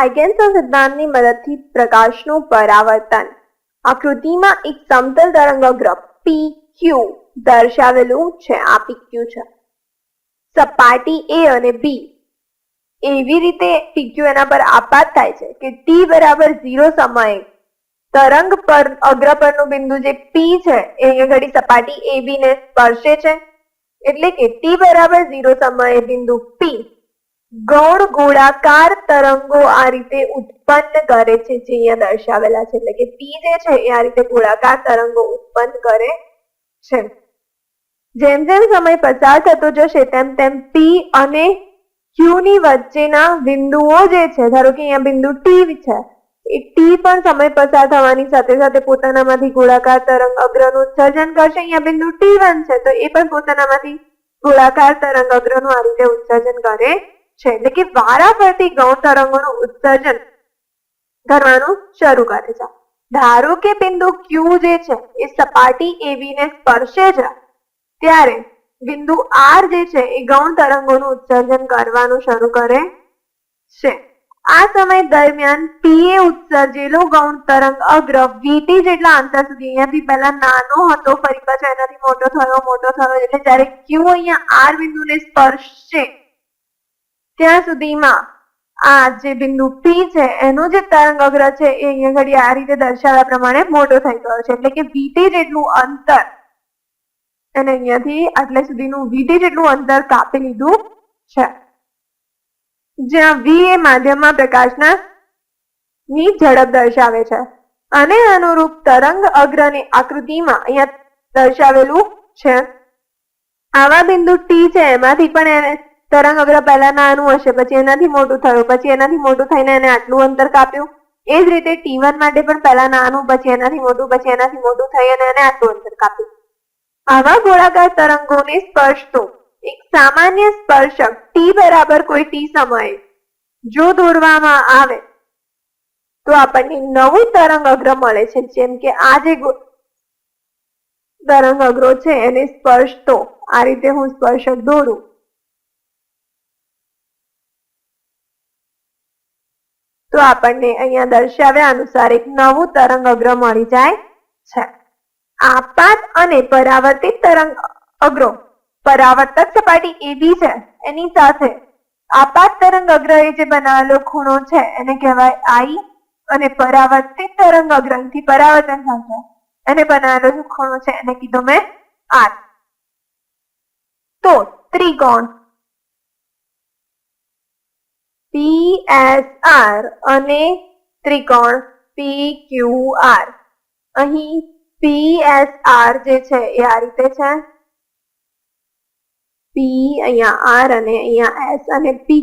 હાઇગેન્સના સિદ્ધાંતની મદદથી પ્રકાશનું પરાવર્તન. આકૃતિમાં એક સમતલ તરંગગ્ર પી ક્યુ દર્શાવેલું છે, આ પી ક્યુ છે. સપાટી એ અને બી એવી રીતે પીક્યુ એના પર આપાત થાય છે કે ટી બરાબર ઝીરો સમયે તરંગ પર, અગ્ર પરનું બિંદુ જે પી છે, એ ઘડી સપાટી એ બી ને સ્પર્શે છે. એટલે કે ટી બરાબર ઝીરો સમયે બિંદુ પી ગૌણ ગોળાકાર તરંગો આ રીતે ઉત્પન્ન કરે છે, જે અહીંયા દર્શાવેલા છે. એટલે કે પી જે છે એ આ રીતે ગોળાકાર તરંગો ઉત્પન્ન કરે છે. જેમ જેમ સમય પસાર થતો જશે, તેમ તેમ પી અને ક્યુ વચ્ચેના બિંદુઓ જે છે, ધારો કે અહીંયા બિંદુ ટી છે, એ ટી પણ સમય પસાર થવાની સાથે સાથે પોતાનામાંથી ગોળાકાર તરંગ અગ્રનું ઉત્સર્જન કરશે. અહીંયા બિંદુ ટી વન છે, તો એ પણ પોતાનામાંથી ગોળાકાર તરંગ અગ્રનું આ રીતે ઉત્સર્જન કરે છે. એટલે કે વારાફરતી ગૌણ તરંગોનું ઉત્સર્જન કરવાનું શરૂ કરે છે. ધારો કે બિંદુ ક્યુ જે છે, એ સપાટી એવી ને સ્પર્શે છે, ત્યારે બિંદુ આર જે છે, એ ગૌણ તરંગોનું ઉત્સર્જન કરવાનું શરૂ કરે છે. આ સમય દરમિયાન પીએ ઉત્સર્જેલો ગૌણ તરંગ અગ્ર વીટી જેટલા અંતર સુધી. અહીંયાથી પહેલા નાનો હતો, ફરી પાછો એનાથી મોટો થયો મોટો થયો, એટલે જ્યારે ક્યુ અહીંયા આર બિંદુને સ્પર્શશે ત્યાં સુધીમાં આ જે બિંદુ પી છે, એનો જે તરંગ અગ્ર છે, એ અહીંયા ઘડી આ રીતે દર્શાવ્યા પ્રમાણે મોટો થઈ ગયો છે. એટલે કે વીટી જેટલું અંતર અને અહીંયાથી આટલે સુધીનું વીટી જેટલું અંતર કાપી લીધું છે. જ્યાં વી એ માધ્યમમાં પ્રકાશના ની ઝડપ દર્શાવે છે. અને અનુરૂપ તરંગ અગ્રની આકૃતિમાં અહીંયા દર્શાવેલું છે. આવા બિંદુ ટી છે, એમાંથી પણ એને તરંગ અગ્ર પહેલા નાનું હશે, પછી એનાથી મોટું થયું, પછી એનાથી મોટું થઈને એને આટલું અંતર કાપ્યું. એ જ રીતે ટી માટે પણ પહેલા નાનું, પછી એનાથી મોટું, પછી એનાથી મોટું થઈ અને એને આટલું અંતર કાપ્યું. આવા ગોળાકાર તરંગોને સ્પર્શતો. એક સામાન્ય સ્પર્શક ટી બરાબર કોઈ ટી સમયે જો દોરવામાં આવે, તો આપણને નવું તરંગ અગ્ર મળે છે. જેમ કે આ જે તરંગ અગ્રો છે, એને સ્પર્શતો. આ રીતે હું સ્પર્શક દોરું. તો આપણને અહીંયા દર્શાવ્યા અનુસાર એક નવું તરંગ અગ્ર મળી જાય છે. આપાત અને પરાવર્તિત તરંગ અગ્રો. પરાવર્તક સપાટી એબી છે, એની સાથે. આપાત તરંગ અગ્ર એ જે બનાવેલો ખૂણો છે, એને કહેવાય આઈ અને પરાવર્તિત તરંગ અગ્રહથી પરાવર્તન થશે. એને બનાવેલો ખૂણો છે, એને કીધો મેં આર. તો ત્રિકોણ. પી અને ત્રિકોણ પી અહીં પી જે છે એ આ રીતે છે. પી અહીંયા આર અને અહીંયા એસ અને પી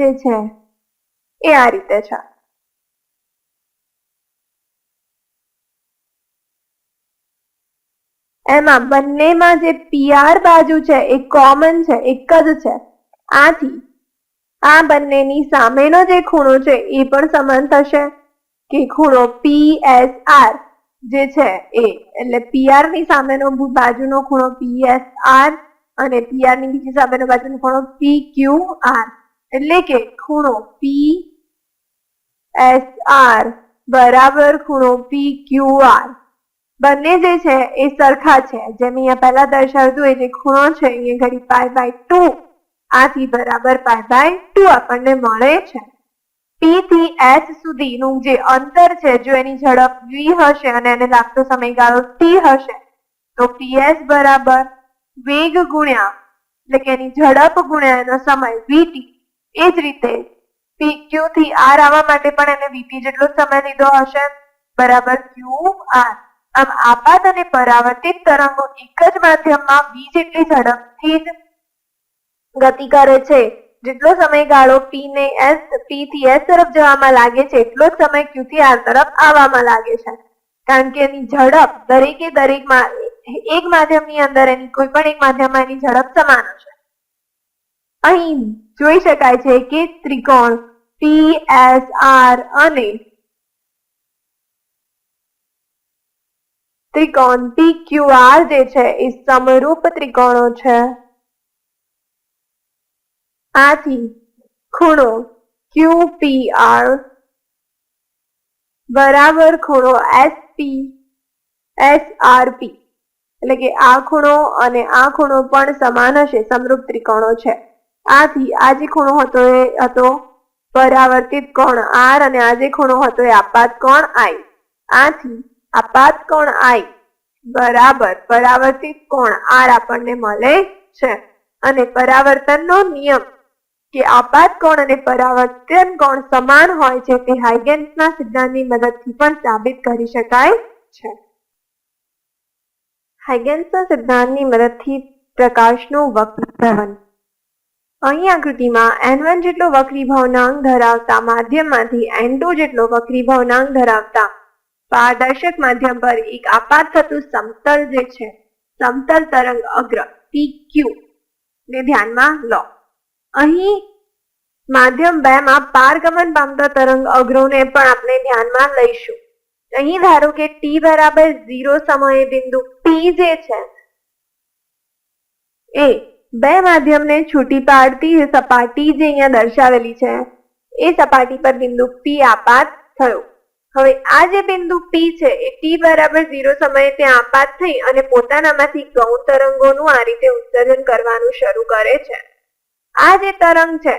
જે છે એ આ રીતે છે. એમાં બંનેમાં જે પીઆર બાજુ છે એ કોમન છે, એક જ છે. આથી આ બંનેની સામેનો જે ખૂણો છે એ પણ સમાન થશે કે ખૂણો પી એસ આર જે છે એ. એટલે પીઆરની સામેનો બાજુનો ખૂણો પી એસ આર અને પીઆરની બીજી સામેનો બાજુનો ખૂણો પી ક્યુ આર એટલે કે ખૂણો પી એસ આર બરાબર ખૂણો પી ક્યુ આર બંને જે છે એ સરખા છે. જેમ અહીંયા પહેલા દર્શાવતું એ જે ખૂણો છે અહીંયા ઘડી પાય બાય ટુ આથી બરાબર પાય બાય ટુ આપણને મળે છે. પી થી એસ સુધીનું જે અંતર છે, જો એની ઝડપ વી હશે અને એને લાગતો સમયગાળો ટી હશે, તો પીએસ બરાબર વેગ ગુણ્યા, એટલે કે એની ઝડપ ગુણ્યા એનો સમય વીટી એ જ રીતે પી ક્યુ થી આર આવવા માટે પણ એને વીટી જેટલો સમય લીધો હશે, બરાબર ક્યુ આર આમ આપાત અને પરાવર્તિત તરંગો એક જ માધ્યમમાં વી જેટલી ઝડપથી જ ગતિ કરે છે. જેટલો સમયગાળો પી ને એસ પી થી એસ તરફ જવામાં લાગે છે, એટલો જ સમય ક્યુ થી આર તરફ આવવામાં લાગે છે. કારણ કે એની ઝડપ દરેકે દરેકમાં એક માધ્યમની અંદર એની કોઈ પણ એક માધ્યમમાં એની ઝડપ સમાન હશે. અહીં જોઈ શકાય છે કે ત્રિકોણ પી એસ આર અને ત્રિકોણ પી ક્યુ આર જે છે એ સમરૂપ ત્રિકોણો છે. આથી ખૂણો ક્યુ પી આર બરાબર ખૂણો S P, S R P. એટલે કે આ ખૂણો અને આ ખૂણો પણ સમાન હશે, સમરૂપ ત્રિકોણો છે. આથી આ જે ખૂણો હતો એ હતો પરાવર્તિત કોણ આર અને આ જે ખૂણો હતો એ આપાત કોણ આઈ. આથી આપાત કોણ આઈ બરાબર પરાવર્તિત કોણ આર આપણને મળે છે. અને પરાવર્તનનો નિયમ કે આપાત કોણ અને પરાવર્તન કોણ સમાન હોય છે તે હાઇગેન્સના સિદ્ધાંતની મદદથી પણ સાબિત કરી શકાય છે. હાઇગેન્સના સિદ્ધાંતની મદદથી પ્રકાશનું વક્રીભવન. અહીં આકૃતિમાં n1 જેટલો વક્રીભવનાંક ધરાવતા માધ્યમમાંથી n2 જેટલો વક્રીભવનાંક ધરાવતા પારદર્શક માધ્યમ પર એક આપાત થતું સમતલ જે છે, સમતલ તરંગ અગ્ર પી ક્યુ ને ધ્યાનમાં લો. અહીં માધ્યમ બે માં પારગમન પામતા તરંગ અગ્રોને પણ આપણે ધ્યાનમાં લઈશું. અહીં ધારો કે t બરાબર ઝીરો સમયે બિંદુ P જે છે, એ બે માધ્યમને છૂટી પાડતી સપાટી જે અહીંયા દર્શાવેલી છે, એ સપાટી પર બિંદુ P આપાત થયો. હવે આ જે બિંદુ P છે, એ t બરાબર ઝીરો સમયે ત્યાં આપાત થઈ અને પોતાનામાંથી ગૌણ તરંગોનું આ રીતે ઉત્સર્જન કરવાનું શરૂ કરે છે. આ જે તરંગ છે,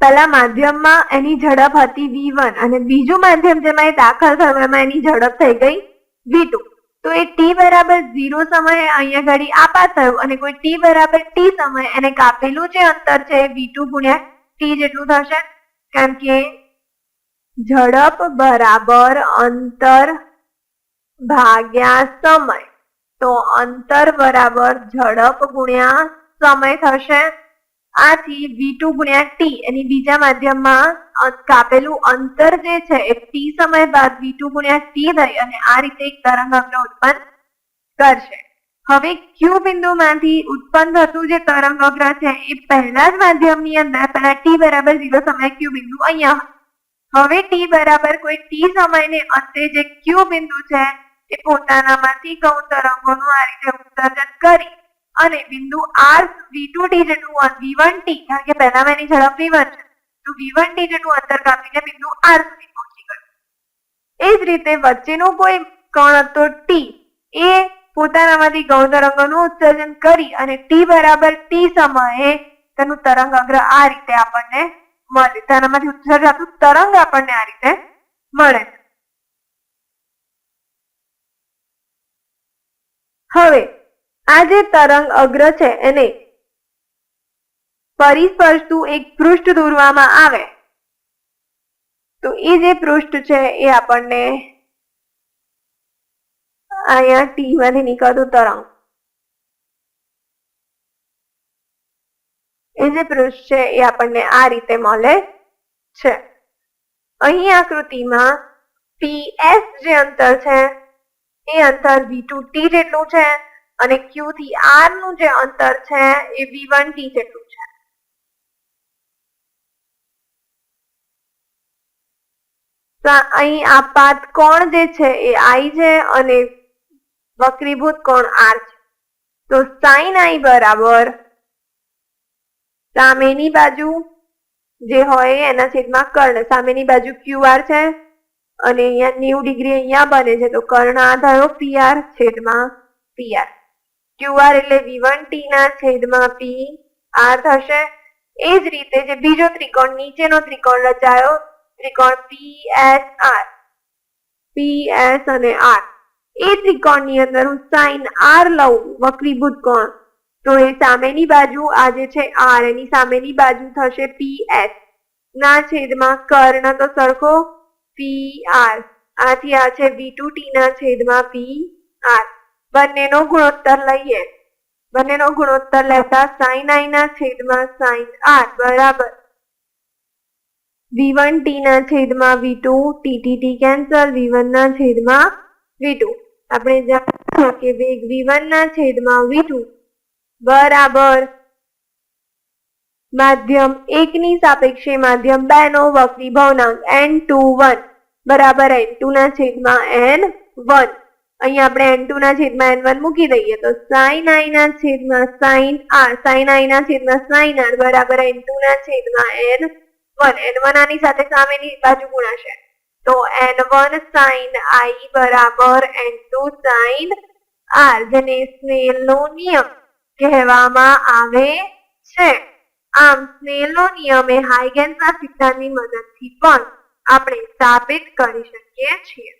પહેલા માધ્યમમાં એની ઝડપ હતી v1 અને બીજું માધ્યમ જેમાં એ દાખલ થયું એમાં એની ઝડપ થઈ ગઈ v2 તો એ t બરાબર ઝીરો સમયે અહીંયા ઘડી આપા થયું અને કોઈ t બરાબર t સમયે એને કાપેલું જે અંતર છે એ v2 ગુણ્યા t જેટલું થશે, કારણ કે ઝડપ બરાબર અંતર ભાગ્યા સમય. તો અંતર બરાબર ઝડપ ગુણ્યા સમય થશે. આથી v2 ગુણ્યા ટી એની બીજા માધ્યમમાં કાપેલું અંતર જે છે એ ટી સમય બાદ v2 ગુણ્યા ટી થઈ અને આ રીતે એક તરંગ ઉત્પન્ન કરશે. હવે ક્યુ બિંદુમાંથી ઉત્પન્ન થતું જે તરંગ અગ્ર છે એ પહેલા જ માધ્યમની અંદર, પહેલા ટી બરાબર ઝીરો સમય ક્યુ બિંદુ અહીંયા હવે ટી બરાબર કોઈ ટી સમયને અંતે જે ક્યુ બિંદુ છે એ પોતાનામાંથી ગૌણ તરંગોનું આ રીતે ઉત્સર્જન કરી અને બિંદુ r v2t જેટલું v1t કારણ કે પહેલામાં એની ઝડપ v1 છે, તો v1t જેટલું અંતર કાપીને બિંદુ આર સુધી પહોંચી ગયું. એ જ રીતે વચ્ચેનો કોઈ કણ હતો t એ પોતાનામાંથી ગૌણ તરંગોનું ઉત્સર્જન કરી અને t બરાબર t સમયે તેનું તરંગ અગ્ર આ રીતે આપણને મળે. તેનામાંથી ઉત્સર્જાતું તરંગ આપણને આ રીતે મળે છે હવે, આ જે તરંગ અગ્ર છે એને પરિસ્પર્શતું એક પૃષ્ઠ દોરવામાં આવે. તો એ જે પૃષ્ઠ છે એ આપણને અહીંયા ટી નીકળતું તરંગ. એ જે પૃષ્ઠ છે એ આપણને આ રીતે મળે છે. અહીં આકૃતિમાં PS જે અંતર છે એ અંતર V2T જેટલું છે અને Q થી R નું જે અંતર છે એ V1T જેટલું છે. અહીં આ આપાત કોણ જે છે એ I છે અને વક્રીભૂત કોણ R છે. તો sin I બરાબર સામેની બાજુ જે હોય એના છેદમાં કર્ણ, સામેની બાજુ QR છે અને અહીંયા 90 ડિગ્રી અહીંયા બને છે, તો કર્ણ આ થયો PR છેદમાં PR QR એટલે V1T ના છેદમાં PR થશે. એ જ રીતે જે બીજો ત્રિકોણ, નીચેનો ત્રિકોણ રચાયો, ત્રિકોણ પી એસ અને આર એ ત્રિકોણની અંદર હું સાઈન આર લઉં, વક્રીભૂત કોણ. તો એ સામેની બાજુ આ જે છે આર એની સામેની બાજુ થશે પી એસ ના છેદમાં કર્ણ તો સરખો PR આથી આ છે V2T ના છેદમાં PR બંનેનો ગુણોત્તર લઈએ. બંનેનો ગુણોત્તર લેતા સાઈન I ના છેદમાં સાઈન આર બરાબર. V1T ના છેદમાં V2 TTT કેન્સલ V1 ના છેદમાં V2 આપણે જાણીએ કે વેગ V1 ના છેદમાં V2 બરાબર. માધ્યમ એકની સાપેક્ષે માધ્યમ બે નો વક્રી ભવનાંક n21 બરાબર n2 ના છેદમાં n1 અહીંયા આપણે એન ટુ ના છેદમાં એન વન મૂકી દઈએ તો સાઈન આઈ ના છેદમાં સાઈન આર સાઈન આઈ ના છેદમાં સાઈન આર બરાબર એન ટુ ના છેદમાં એન વન એન વન આની સાથે સામેની બાજુ ગુણાશે. તો એન વન સાઈન આઈ બરાબર એન ટુ સાઈન આર જેને સ્નેલનો નિયમ કહેવામાં આવે છે. આમ સ્નેલનો નિયમ એ હાઇગેન્સના સિદ્ધાંતની મદદથી પણ આપણે સાબિત કરી શકીએ છીએ.